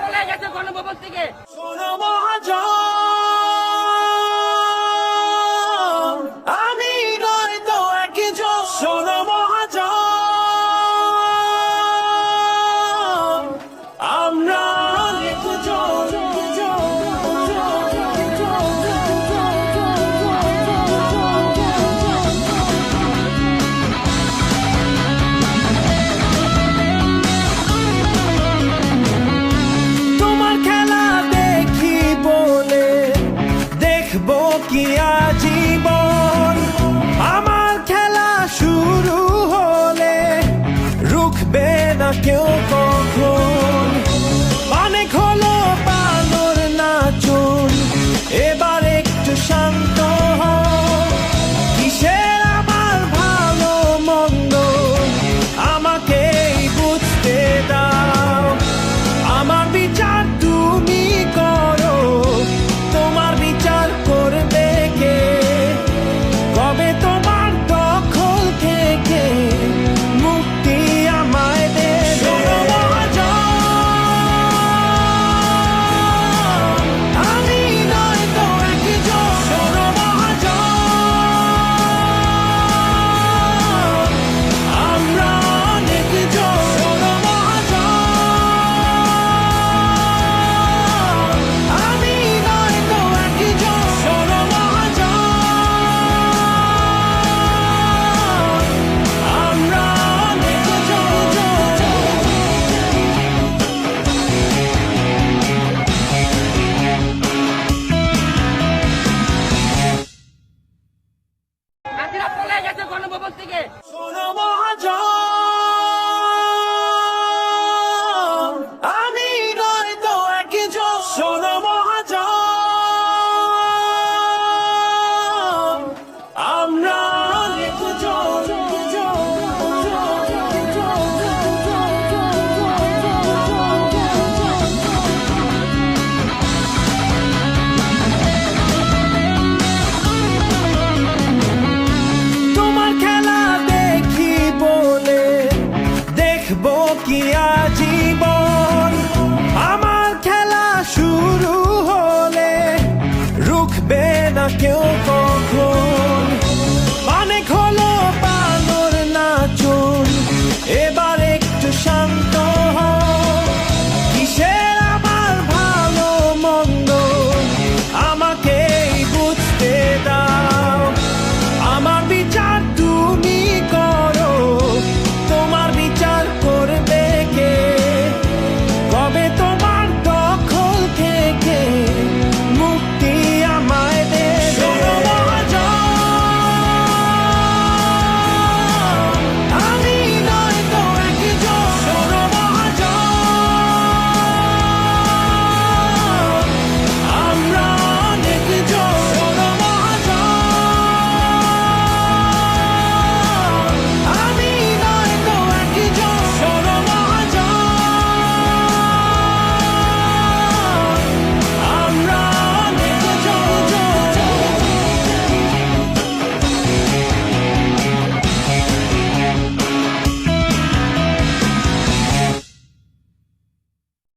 পলে গেছে গণভবন থেকে। কিয়া জীবন আমার খেলা শুরু হলে রুখবে না কেউ কখন? অনেক হলো পানোর নাচুন, এবার সাথীরা পলে গেছে গণভবন থেকে। জীবন। আমার খেলা শুরু হলে রুখবে না কেউ কখন? অনেক হলো পানোর নাচন। এবার